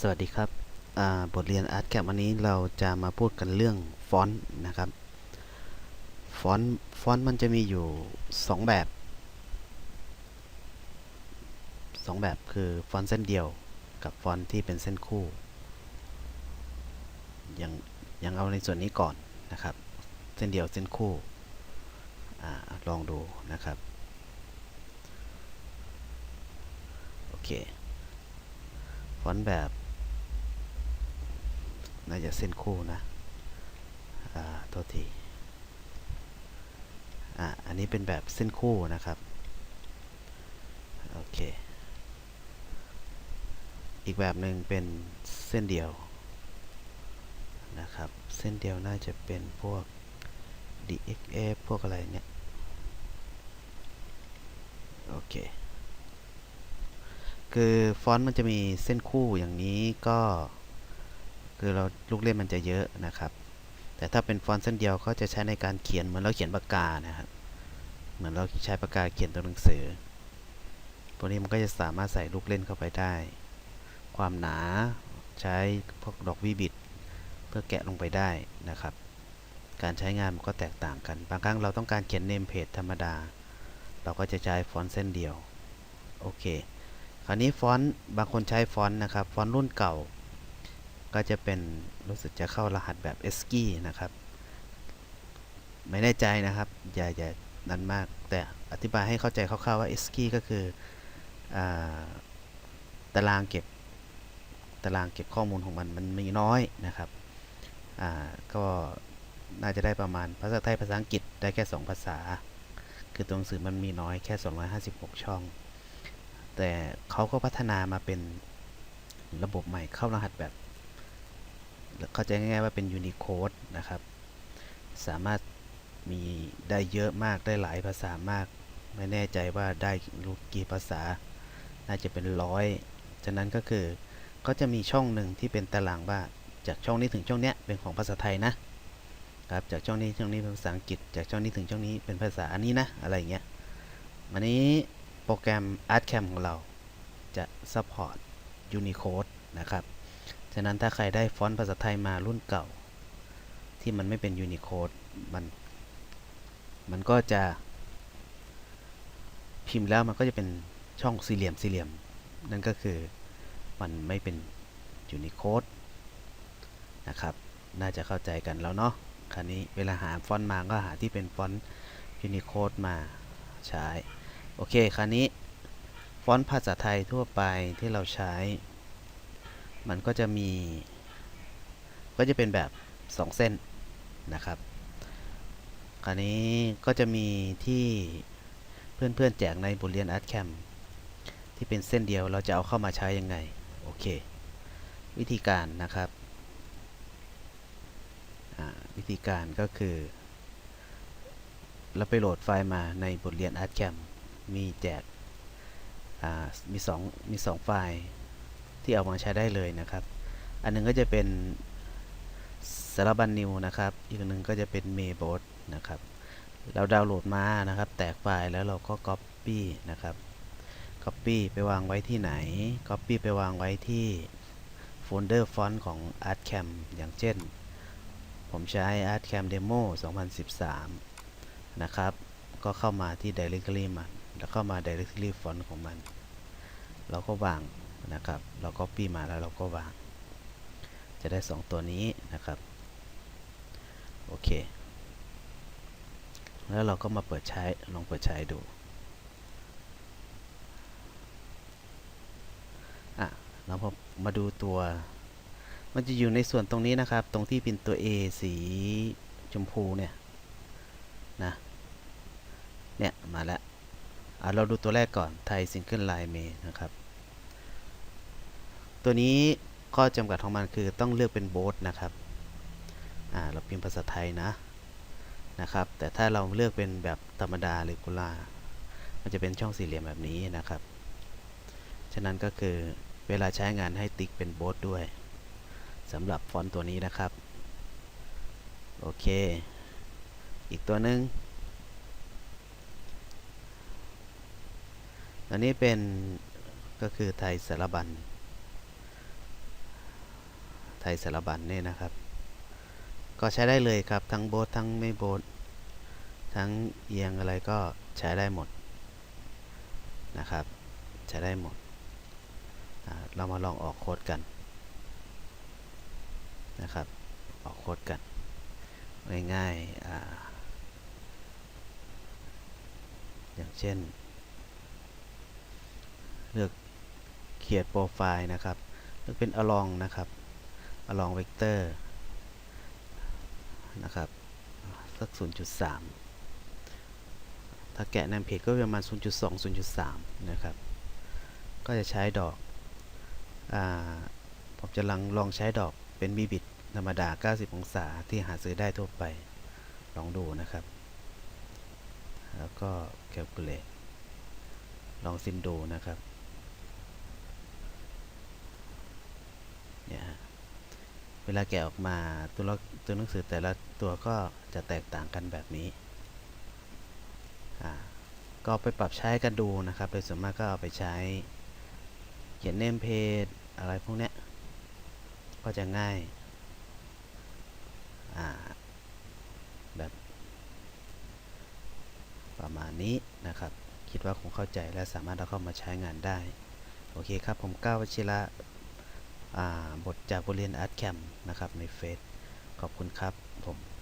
สวัสดีครับบทเรียน Art Cap วันนี้เราจะมาพูดกันเรื่องฟอนต์นะครับ ฟอนต์ฟอนต์มันจะมีอยู่ 2 แบบ 2 แบบคือฟอนต์เส้นเดียวกับฟอนต์ที่เป็นเส้นคู่ ยังยังเอาในส่วนนี้ก่อนนะครับ เส้นเดียวเส้นคู่อลองดูนะครับ โอเค ฟอนต์แบบ น่าจะเส้นคู่นะอ่าโทษทีอ่าอันนี้เป็นแบบเส้นคู่นะครับ โอเค อีกแบบหนึ่งเป็นเส้นเดียวนะครับ เส้นเดียวน่าจะเป็นพวก DXF พวกอะไรเนี่ย โอเค คือฟอนต์มันจะมีเส้นคู่อย่างนี้ก็ คือเราลูกเล่นมันจะเยอะนะครับ แต่ถ้าเป็นฟอนต์เส้นเดียวก็จะใช้ในการเขียนเหมือนเราเขียนปากกานะครับ เหมือนเราใช้ปากกาเขียนตัวหนังสือพวกนี้มันก็จะสามารถใส่ลูกเล่นเข้าไปได้ ความหนาใช้พวกดอกวิบิตเพื่อแกะลงไปได้นะครับ การใช้งานมันก็แตกต่างกัน บางครั้งเราต้องการเขียนเนมเพจธรรมดา เราก็จะใช้ฟอนต์เส้นเดียว โอเค คราวนี้ฟอนต์บางคนใช้ฟอนต์นะครับ ฟอนต์รุ่นเก่า ก็จะเป็นรู้สึกจะเข้ารหัสแบบ e s c i นะครับ ไม่แน่ใจนะครับอย่าอย่านั้นมาก แต่อธิบายให้เข้าใจคร่าวๆว่า e s c i ก็คืออตารางเก็บตารางเก็บข้อมูลของมันมันมีน้อยนะครับก็น่าจะได้ประมาณภาษาไทยภาษาอังกฤษได้แค่ 2 ภาษา คือตัวหนังสือมันมีน้อยแค่ 256 ช่อง แต่เขาก็พัฒนามาเป็นระบบใหม่เข้ารหัสแบบ เข้าใจง่ายๆว่าเป็น Unicode นะครับ สามารถมีได้เยอะมากได้หลายภาษามาก ไม่แน่ใจว่าได้รู้กี่ภาษา น่าจะเป็นร้อย ฉะนั้นก็คือก็จะมีช่องหนึ่งที่เป็นตารางว่าจากช่องนี้ถึงช่องเนี้ยเป็นของภาษาไทยนะครับจากช่องนี้ช่องนี้เป็นภาษาอังกฤษ จากช่องนี้ถึงช่องนี้เป็นภาษาอันนี้นะอะไรเงี้ยวันนี้โปรแกรม ArtCam ของเราจะ support Unicode นะครับ ฉะนั้นถ้าใครได้ฟอนต์ภาษาไทยมารุ่นเก่า ที่มันไม่เป็น Unicode มันมันก็จะ พิมพ์แล้วมันก็จะเป็นช่องสี่เหลี่ยมสี่เหลี่ยม นั่นก็คือมันไม่เป็น Unicode นะครับ น่าจะเข้าใจกันแล้วเนาะคราวนี้เวลาหาฟอนต์มาก็หาที่เป็นฟอนต์ Unicode มาใช้ โอเค คราวนี้ฟอนต์ภาษาไทยทั่วไปที่เราใช้ มันก็จะมี ก็จะเป็นแบบ 2 เส้นนะครับ คราวนี้ก็จะมีที่เพื่อนๆแจกในบทเรียน ArtCam ที่เป็นเส้นเดียวเราจะเอาเข้ามาใช้ยังไง โอเค วิธีการนะครับ วิธีการก็คือ เราไปโหลดไฟล์มาในบทเรียน ArtCam มีแจกมี2มี2ไฟล์ ที่เอามาใช้ได้เลยนะครับ อันหนึงก็จะเป็นสารบัญนิวนะครับ อีกหนึ่งก็จะเป็นเมโบสนะครับ เราดาวน์โหลดมานะครับ แตกไฟล์แล้วเราก็ Copy นะครับ Copy ไปวางไว้ที่ไหน Copy ไปวางไว้ที่โฟลเดอร์ฟอนต์ของ ArtCam อย่างเช่น ผมใช้ ArtCam Demo 2013 นะครับ ก็เข้ามาที่ Directory มัน แล้วเข้ามา Directory Font ของมัน เราก็วาง นะครับ เรา Copy มาแล้วเราก็วาง จะได้ 2 ตัวนี้นะครับ โอเค แล้วเราก็มาเปิดใช้ ลองเปิดใช้ดูอะเราพอมาดูตัว มันจะอยู่ในส่วนตรงนี้นะครับ ตรงที่เป็นตัว A สีชมพูเนี่ย นะ เนี่ย มาแล้วอะเราดูตัวแรกก่อน ไทยซิงเกิลไลน์เมนะครับ ตัวนี้ข้อจำกัดของมันคือต้องเลือกเป็นโบสนะครับเราพิมพ์ภาษาไทยนะนะครับ แต่ถ้าเราเลือกเป็นแบบธรรมดาหรือกุลามันจะเป็นช่องสี่เหลี่ยมแบบนี้นะครับ ฉะนั้นก็คือเวลาใช้งานให้ติ๊กเป็นโบสด้วยสำหรับฟอนต์ตัวนี้นะครับ โอเค อีกตัวหนึ่งอันนี้เป็นก็คือไทยสารบัญ ยสารบัญเนี่ยนะครับ ก็ใช้ได้เลยครับทั้งโบททั้งไม่โบททั้งเอียงอะไรก็ใช้ได้หมดนะครับ ใช้ได้หมด เรามาลองออกโค้ดกันนะครับ ออกโค้ดกันง่ายๆอ่าอย่างเช่น เลือก create profile นะครับ เลือกเป็น along นะครับ along vector นะครับสัก 0.3 ถ้าแกะในเพจก็ประมาณ 0.2 0.3 นะครับ ก็จะใช้ดอกอผมจะลองลองใช้ดอกเป็นบีบิดธรรมดา 90 องศาที่หาซื้อได้ทั่วไป ลองดูนะครับ แล้วก็ calculate ลองซิมดูนะครับ เนี่ยฮะ เวลาแกะออกมาตัวตัวหนังสือแต่ละตัวก็จะแตกต่างกันแบบนี้ ก็ไปปรับใช้กันดูนะครับ โดยส่วนมากก็เอาไปใช้ เขียนเนมเพจอะไรพวกเนี้ย ก็จะง่ายาแบบประมาณนี้นะครับ คิดว่าคงเข้าใจและสามารถเอาเข้ามาใช้งานได้ โอเคครับ ผมก้าววชิระ บทจากบทเรียนอาร์ตแคมนะครับในเฟซขอบคุณครับผม